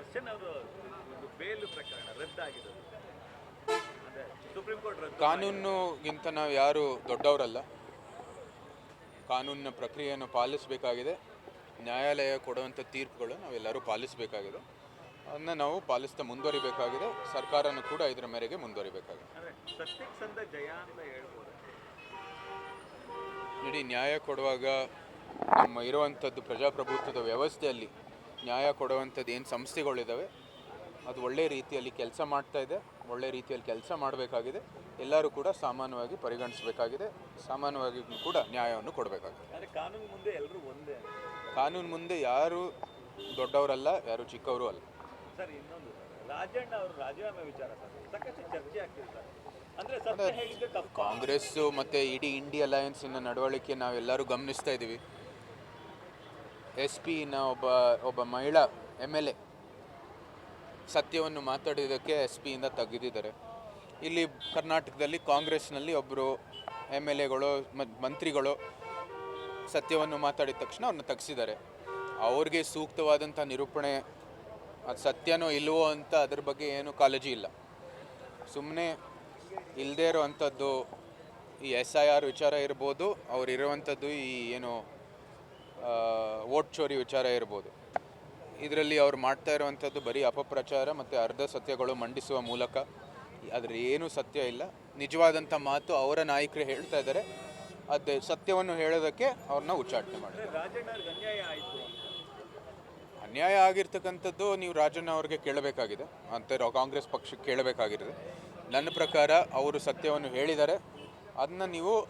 ದರ್ಶನ್ ಅವರು ಒಂದು ಬೇಲು ಪ್ರಕರಣ ಸುಪ್ರೀಂ ಕೋರ್ಟ್ ರದ್ದು ಕಾನೂನುಗಿಂತ ನಾವು ಯಾರು ದೊಡ್ಡವರಲ್ಲ. ಕಾನೂನಿನ ಪ್ರಕ್ರಿಯೆಯನ್ನು ಪಾಲಿಸಬೇಕಾಗಿದೆ. ನ್ಯಾಯಾಲಯ ಕೊಡುವಂಥ ತೀರ್ಪುಗಳು ನಾವೆಲ್ಲರೂ ಪಾಲಿಸಬೇಕಾಗಿದೆ. ಅದನ್ನ ನಾವು ಪಾಲಿಸ್ತಾ ಮುಂದುವರಿಬೇಕಾಗಿದೆ. ಸರ್ಕಾರನೂ ಕೂಡ ಇದರ ಮೇರೆಗೆ ಮುಂದುವರಿಬೇಕಾಗಿದೆ. ಅಂದ್ರೆ ಸತ್ಯಕ್ಕೆ ಸಂದ ಜಯ ಅಂತ ಹೇಳ್ಬೋದು. ಇಡೀ ನ್ಯಾಯ ಕೊಡುವಾಗ ನಮ್ಮ ಇರುವಂಥದ್ದು ಪ್ರಜಾಪ್ರಭುತ್ವದ ವ್ಯವಸ್ಥೆಯಲ್ಲಿ ನ್ಯಾಯ ಕೊಡುವಂಥದ್ದು ಏನು ಸಂಸ್ಥೆಗಳಿದ್ದಾವೆ ಅದು ಒಳ್ಳೆ ರೀತಿಯಲ್ಲಿ ಕೆಲಸ ಮಾಡ್ತಾ ಇದೆ ಒಳ್ಳೆ ರೀತಿಯಲ್ಲಿ ಕೆಲಸ ಮಾಡಬೇಕಾಗಿದೆ ಎಲ್ಲರೂ ಕೂಡ ಸಾಮಾನ್ಯವಾಗಿ ಪರಿಗಣಿಸಬೇಕಾಗಿದೆ ಸಾಮಾನ್ಯವಾಗಿ ಕೂಡ ನ್ಯಾಯವನ್ನು ಕೊಡಬೇಕಾಗಿದೆ. ಕಾನೂನು ಮುಂದೆ ಎಲ್ಲರೂ ಒಂದೇ? ಕಾನೂನು ಮುಂದೆ ಯಾರು ದೊಡ್ಡವರಲ್ಲ ಯಾರು ಚಿಕ್ಕವರು ಅಲ್ಲ. ಸರ್ ಇನ್ನೊಂದು. ರಾಜಣ್ಣ ಅವರು ರಾಜೀನಾಮೆ ವಿಚಾರ ಸರ್. ಸಾಕಷ್ಟು ಚರ್ಚೆ ಆಗ್ತಿದೆ ಸರ್. ಅಂದ್ರೆ ಕಾಂಗ್ರೆಸ್ಸು ಮತ್ತು ಇಡೀ ಇಂಡಿ ಅಲಯನ್ಸಿನ ನಡವಳಿಕೆ ನಾವೆಲ್ಲರೂ ಗಮನಿಸ್ತಾ ಇದ್ದೀವಿ. ಎಸ್ ಪಿನ ಒಬ್ಬ ಒಬ್ಬ ಮಹಿಳಾ ಎಂ ಎಲ್ ಎ ಸತ್ಯವನ್ನು ಮಾತಾಡಿದ್ದಕ್ಕೆ ಎಸ್ ಪಿಯಿಂದ ತೆಗೆದಿದ್ದಾರೆ. ಇಲ್ಲಿ ಕರ್ನಾಟಕದಲ್ಲಿ ಕಾಂಗ್ರೆಸ್ನಲ್ಲಿ ಒಬ್ಬರು ಎಂ ಎಲ್ ಎಗಳು ಮಂತ್ರಿಗಳು ಸತ್ಯವನ್ನು ಮಾತಾಡಿದ ತಕ್ಷಣ ಅವ್ರನ್ನ ತೆಗ್ಸಿದ್ದಾರೆ. ಅವ್ರಿಗೆ ಸೂಕ್ತವಾದಂಥ ನಿರೂಪಣೆ, ಅದು ಸತ್ಯನೋ ಇಲ್ಲವೋ ಅಂತ ಅದ್ರ ಬಗ್ಗೆ ಏನೂ ಕಾಳಜಿ ಇಲ್ಲ. ಸುಮ್ಮನೆ ಇಲ್ಲದೇ ಇರೋವಂಥದ್ದು ಈ ಎಸ್ ಐ ಆರ್ ವಿಚಾರ ಇರ್ಬೋದು, ಅವ್ರು ಇರುವಂಥದ್ದು ಈ ಏನು ವೋಟ್ ಚೋರಿ ವಿಚಾರ ಇರ್ಬೋದು. ಇದರಲ್ಲಿ ಅವ್ರು ಮಾಡ್ತಾ ಇರುವಂಥದ್ದು ಬರೀ ಅಪಪ್ರಚಾರ ಮತ್ತು ಅರ್ಧ ಸತ್ಯಗಳು ಮಂಡಿಸುವ ಮೂಲಕ. ಅದರ ಏನೂ ಸತ್ಯ ಇಲ್ಲ. ನಿಜವಾದಂಥ ಮಾತು ಅವರ ನಾಯಕರು ಹೇಳ್ತಾ ಇದ್ದಾರೆ. ಅದೇ ಸತ್ಯವನ್ನು ಹೇಳೋದಕ್ಕೆ ಅವ್ರನ್ನ ಉಚ್ಚಾಟನೆ ಮಾಡಿ ಅಂದ್ರೆ ಅನ್ಯಾಯ ಆಯಿತು ಅನ್ಯಾಯ ಆಗಿರ್ತಕ್ಕಂಥದ್ದು ನೀವು ರಾಜಣ್ಣ ಅವ್ರಿಗೆ ಕೇಳಬೇಕಾಗಿದೆ. ಅಂತ ಕಾಂಗ್ರೆಸ್ ಪಕ್ಷಕ್ಕೆ ಕೇಳಬೇಕಾಗಿರೋದು ನನ್ನ ಪ್ರಕಾರ ಅವರು ಸತ್ಯವನ್ನು ಹೇಳಿದ್ದಾರೆ. ಅದನ್ನ ನೀವು